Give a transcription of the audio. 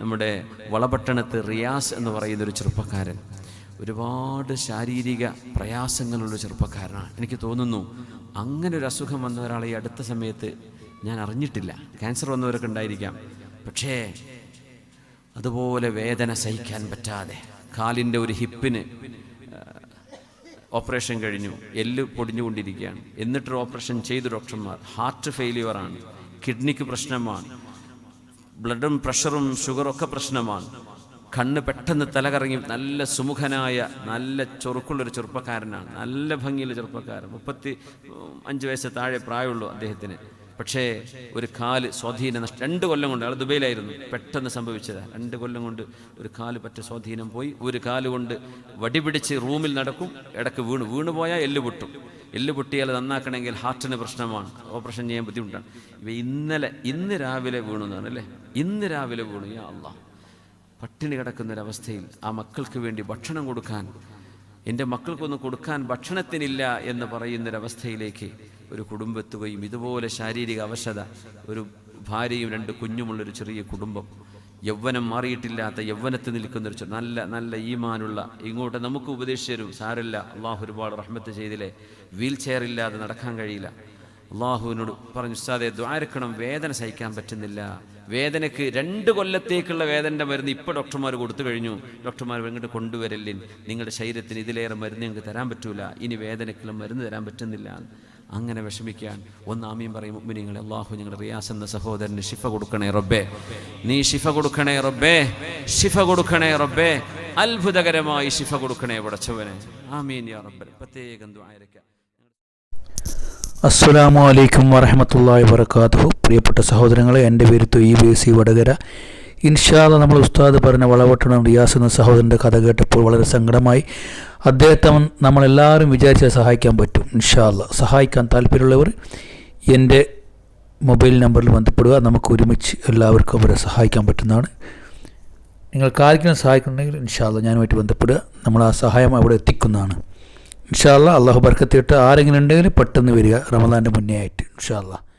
നമ്മുടെ വളപട്ടണത്ത് റിയാസ് എന്ന് പറയുന്ന ഒരു ചെറുപ്പക്കാരൻ. ഒരുപാട് ശാരീരിക പ്രയാസങ്ങളുള്ള ചെറുപ്പക്കാരനാണ്. എനിക്ക് തോന്നുന്നു അങ്ങനെ ഒരു അസുഖം വന്ന ഒരാളെ ഈ അടുത്ത സമയത്ത് ഞാൻ അറിഞ്ഞിട്ടില്ല. ക്യാൻസർ വന്നവരൊക്കെ ഉണ്ടായിരിക്കാം. പക്ഷേ അതുപോലെ വേദന സഹിക്കാൻ പറ്റാതെ കാലിന്റെ ഒരു ഹിപ്പിന് ഓപ്പറേഷൻ കഴിഞ്ഞു. എല്ല് പൊടിഞ്ഞുകൊണ്ടിരിക്കുകയാണ്. എന്നിട്ടൊരു ഓപ്പറേഷൻ ചെയ്തു ഡോക്ടർമാർ. ഹാർട്ട് ഫെയിലിയറാണ്. കിഡ്നിക്ക് പ്രശ്നമാണ്. ബ്ലഡും പ്രഷറും ഷുഗറും ഒക്കെ പ്രശ്നമാണ്. കണ്ണ് പെട്ടെന്ന് തലകറങ്ങി നല്ല സുമുഖനായ നല്ല ചൊറുക്കുള്ളൊരു ചെറുപ്പക്കാരനാണ്. നല്ല ഭംഗിയുള്ള ചെറുപ്പക്കാരൻ. മുപ്പത്തി അഞ്ച് വയസ്സ് താഴെ പ്രായമുള്ളൂ അദ്ദേഹത്തിന്. പക്ഷേ ഒരു കാൽ സ്വാധീനം നഷ്ടം രണ്ട് കൊല്ലം കൊണ്ട് അയാൾ ദുബൈയിലായിരുന്നു. പെട്ടെന്ന് സംഭവിച്ചതാണ് രണ്ട് കൊല്ലം കൊണ്ട് ഒരു കാൽ പറ്റ സ്വാധീനം പോയി. ഒരു കാൽ കൊണ്ട് വടിപിടിച്ച് റൂമിൽ നടക്കും. ഇടയ്ക്ക് വീണ്. വീണ് പോയാൽ എല്ല് പൊട്ടും. എല്ല് പൊട്ടിയാൽ നന്നാക്കണമെങ്കിൽ ഹാർട്ടിന് പ്രശ്നമാണ്. ഓപ്പറേഷൻ ചെയ്യാൻ ബുദ്ധിമുട്ടാണ്. ഇവ ഇന്നലെ ഇന്ന് രാവിലെ വീണു എന്നാണ് അല്ലേ? ഇന്ന് രാവിലെ വീണു. യാ അള്ളാഹ് പട്ടിണി കിടക്കുന്നൊരവസ്ഥയിൽ ആ മക്കൾക്ക് വേണ്ടി ഭക്ഷണം കൊടുക്കാൻ എന്റെ മക്കൾക്കൊന്നും കൊടുക്കാൻ ഭക്ഷണത്തിനില്ല എന്ന് പറയുന്നൊരവസ്ഥയിലേക്ക് ഒരു കുടുംബത്തുകയും ഇതുപോലെ ശാരീരിക അവശത ഒരു ഭാര്യയും രണ്ട് കുഞ്ഞുമുള്ളൊരു ചെറിയ കുടുംബം യൗവനം മാറിയിട്ടില്ലാത്ത യൗവനത്തിൽ നിൽക്കുന്ന ഒരു നല്ല നല്ല ഈമാനുള്ള ഇങ്ങോട്ട് നമുക്ക് ഉപദേശിച്ചു തരും സാരല്ല അള്ളാഹു ഒരുപാട് റഹ്മത്ത് ചെയ്തില്ലേ? വീൽ ചെയർ ഇല്ലാതെ നടക്കാൻ കഴിയില്ല. അള്ളാഹുവിനോട് പറഞ്ഞു ഉസ്താദെ ദ്വാരക്കണം വേദന സഹിക്കാൻ പറ്റുന്നില്ല. വേദനയ്ക്ക് രണ്ട് കൊല്ലത്തേക്കുള്ള വേദനയുടെ മരുന്ന് ഇപ്പോൾ ഡോക്ടർമാർ കൊടുത്തു കഴിഞ്ഞു. ഡോക്ടർമാർ ഇങ്ങോട്ട് കൊണ്ടുവരല്ലേ നിങ്ങളുടെ ശരീരത്തിന് ഇതിലേറെ മരുന്ന് ഞങ്ങൾക്ക് തരാൻ പറ്റൂല. ഇനി വേദനയ്ക്കുള്ള മരുന്ന് തരാൻ പറ്റുന്നില്ല. അങ്ങനെ വിഷമിക്കാൻ. ഒന്ന് ആമീൻ പറയും മുമ്പിനിങ്ങളെ അള്ളാഹു ഞങ്ങളുടെ റിയാസ് എന്ന സഹോദരന് ഷിഫ കൊടുക്കണേ റബ്ബേ. നീ ഷിഫ കൊടുക്കണേ റബ്ബേ. ഷിഫ കൊടുക്കണേ റബ്ബേ. അത്ഭുതകരമായി ഷിഫ കൊടുക്കണേ പടച്ചവനെ. ആമീൻ യാ റബ്ബൽ പ്രത്യേകം ദ്വാരക്കാം അസ്സലാമു അലൈക്കും വബർക്കാത്തുഹു പ്രിയപ്പെട്ട സഹോദരങ്ങളെ എന്റെ പേര് തൊയ്യ് ബേസി വടകര. ഇൻഷാല്ല നമ്മൾ ഉസ്താദ് പറഞ്ഞ വളവട്ടണം റിയാസ് എന്ന സഹോദരന്റെ കഥ കേട്ടപ്പോൾ വളരെ സങ്കടമായി. അദ്ദേഹത്തെ നമ്മളെല്ലാവരും വിചാരിച്ചാൽ സഹായിക്കാൻ പറ്റും ഇൻഷാല്ല സഹായിക്കാൻ താല്പര്യമുള്ളവർ എന്റെ മൊബൈൽ നമ്പറിൽ ബന്ധപ്പെടുക. നമുക്ക് ഒരുമിച്ച് എല്ലാവർക്കും അവരെ സഹായിക്കാൻ പറ്റുന്നതാണ്. നിങ്ങൾക്ക് ആർക്കെങ്കിലും സഹായിക്കുന്നുണ്ടെങ്കിൽ ഇൻഷാല്ല ഞാനുമായിട്ട് ബന്ധപ്പെടുക. നമ്മൾ ആ സഹായം അവിടെ എത്തിക്കുന്നതാണ്. ഇൻഷാല്ല അള്ളാഹു ബർക്കത്തിട്ട് ആരെങ്കിലും ഉണ്ടെങ്കിൽ പെട്ടെന്ന് വരിക. റമദാന്റെ മുന്നേ ആയിട്ട് ഇൻഷാല്ല